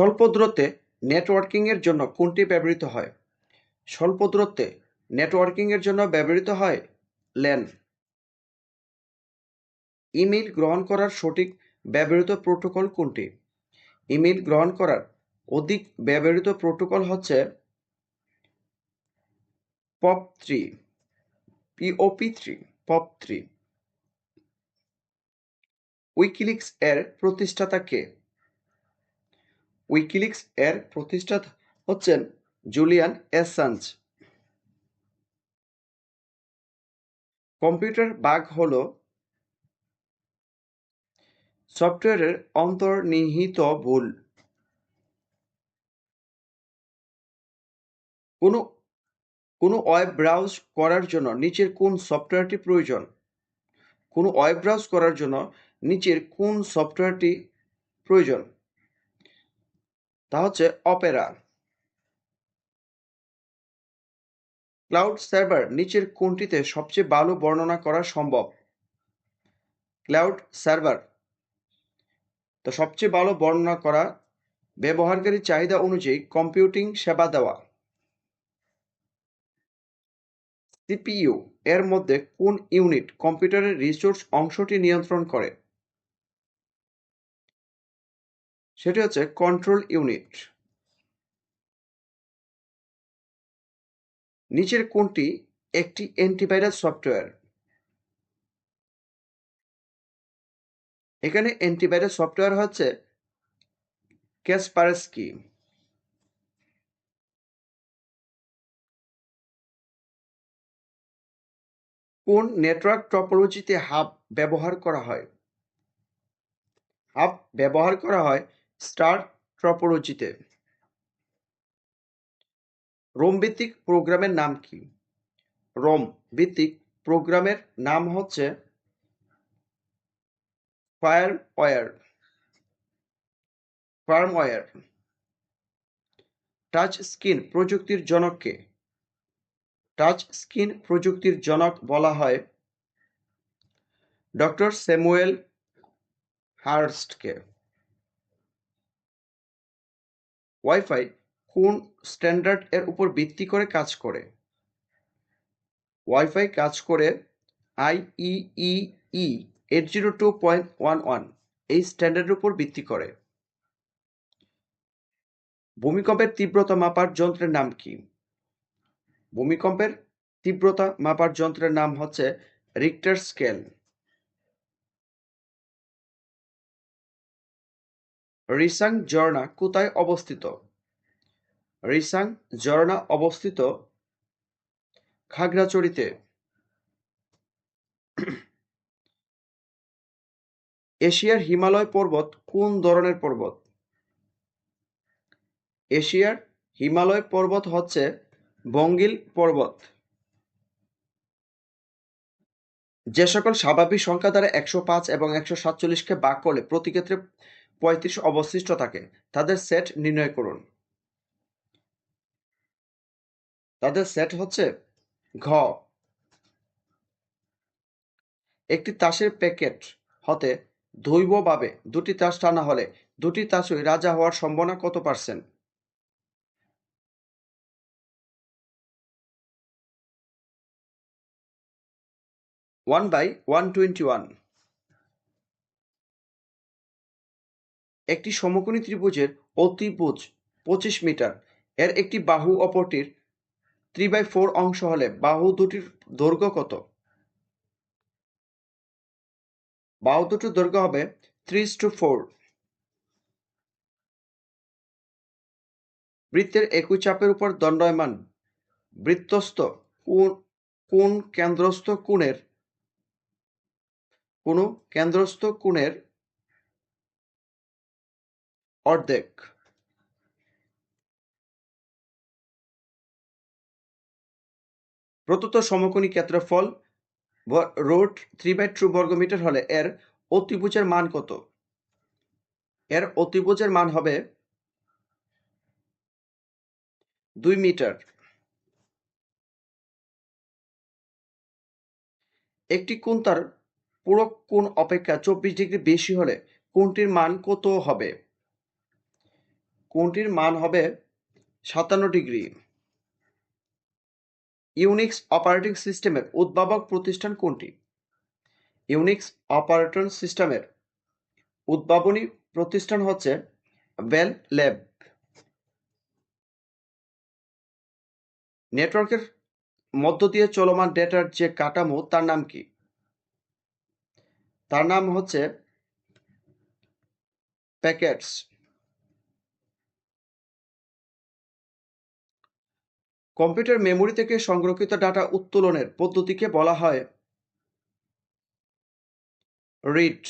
স্বল্প দূরত্বে নেটওয়ার্কিংয়ের জন্য কোনটি ব্যবহৃত হয়? স্বল্প দূরত্বে নেটওয়ার্কিংয়ের জন্য ব্যবহৃত হয় ল্যান ইমেল গ্রহণ করার সঠিক ব্যবহৃত প্রোটোকল কোনটি? ইমেল গ্রহণ করার অধিক ব্যবহৃত প্রোটোকল হচ্ছে pop three POP three, pop three. WikiLeaks এর প্রতিষ্ঠাতা কে? উইকিলিক্স এর প্রতিষ্ঠাতা হচ্ছেন জুলিয়ান অ্যাসাঞ্জ কম্পিউটার বাগ হল সফটওয়্যারের অন্তর্নিহিত ভুল। কোনো কোনো ওয়েব ব্রাউজ করার জন্য নিচের কোন সফটওয়্যারটি প্রয়োজন? কোনো ওয়েব ব্রাউজ করার জন্য নিচের কোন সফটওয়্যারটি প্রয়োজন? তা হচ্ছে অপেরা। ক্লাউড সার্ভার নিচের কোনটিতে সবচেয়ে ভালো বর্ণনা করা সম্ভব। Cloud server. তো সবচেয়ে ভালো বর্ণনা করা ব্যবহারকারী চাহিদা অনুযায়ী কম্পিউটিং সেবা দেওয়া। সিপিইউ এর মধ্যে কোন ইউনিট কম্পিউটারের রিসোর্স অংশটি নিয়ন্ত্রণ করে? সেটি হচ্ছে কন্ট্রোল ইউনিট নিচের কোনটি একটি অ্যান্টিভাইরাস সফটওয়্যার এখানে অ্যান্টিভাইরাস সফটওয়্যার হচ্ছে ক্যাসপারস্কি কোন নেটওয়ার্ক টপোলজিতে হাব ব্যবহার করা হয়? হাব ব্যবহার করা হয় স্টার টপোলজিতে রোম ভিত্তিক প্রোগ্রামের নাম কি? রোম ভিত্তিক প্রোগ্রামের নাম হচ্ছে ফায়ারওয়্যার। ফার্মওয়্যার টাচ স্ক্রিন প্রযুক্তির জনককে টাচ স্ক্রিন প্রযুক্তির জনক বলা হয় ডক্টর স্যামুয়েল হার্স্টকে। ওয়াইফাই কোন স্ট্যান্ডার্ড এর উপর ভিত্তি করে কাজ করে? ওয়াইফাই কাজ করে IEEE eight zero two point one one এই স্ট্যান্ডার্ডের উপর ভিত্তি করে। ভূমিকম্পের তীব্রতা মাপার যন্ত্রের নাম কি? ভূমিকম্পের তীব্রতা মাপার যন্ত্রের নাম হচ্ছে রিক্টার স্কেল রিসাং ঝর্ণা কোথায় অবস্থিত? রিসাং ঝর্ণা অবস্থিত খাগড়াছড়িতে। এশিয়ার হিমালয় পর্বত কোন ধরনের পর্বত? এশিয়ার হিমালয় পর্বত হচ্ছে বঙ্গিল পর্বত। যে সকল স্বাভাবিক সংখ্যা দ্বারা একশো পাঁচ এবং একশো সাতচল্লিশকে ভাগ করলে প্রতি ক্ষেত্রে পঁয়ত্রিশ অবশিষ্ট থাকে। তাদের সেট নির্ণয় করুন। তাদের সেট হচ্ছে ঘ। একটি তাসের প্যাকেট হতে দৈবভাবে দুটি তাস টানা হলে দুটি তাসই রাজা হওয়ার সম্ভাবনা কত percent one by one twenty one একটি সমকোণী ত্রিভুজের অতিভুজ পঁচিশ মিটার। এর একটি বাহু অপরটির থ্রি বাই ফোর অংশ হলে বাহু দুটির দৈর্ঘ্য কত? বাহু দুটির দৈর্ঘ্য হবে থ্রি টু ফোর বৃত্তের একই চাপের উপর দণ্ডায়মান বৃত্তস্থ কোন কোন কেন্দ্রস্থ কোণের কোন কেন্দ্রস্থ কোণের অর্ধেক। প্রদত্ত সমকোণী ক্ষেত্রফল রুট থ্রি বাই টু বর্গমিটার হলে এর অতিভুজের মান কত? এর অতিভুজের মান হবে দুই মিটার। একটি কোণ তার পুরো কোণ অপেক্ষা চব্বিশ ডিগ্রি বেশি হলে কোণটির মান কত হবে? কোনটির মান হবে সাতান্ন ডিগ্রি? ইউনিক্স অপারেটিং সিস্টেমের উদ্ভাবক প্রতিষ্ঠান কোনটি? ইউনিক্স অপারেটর সিস্টেমের উদ্ভাবনী প্রতিষ্ঠান হচ্ছে বেল ল্যাব নেটওয়ার্কের মধ্য দিয়ে চলমান ডেটার যে কাঠামো, তার নাম কি? তার নাম হচ্ছে প্যাকেটস। কম্পিউটার মেমোরি থেকে সংরক্ষিত ডাটা উত্তোলনের পদ্ধতিকে বলা হয় রিড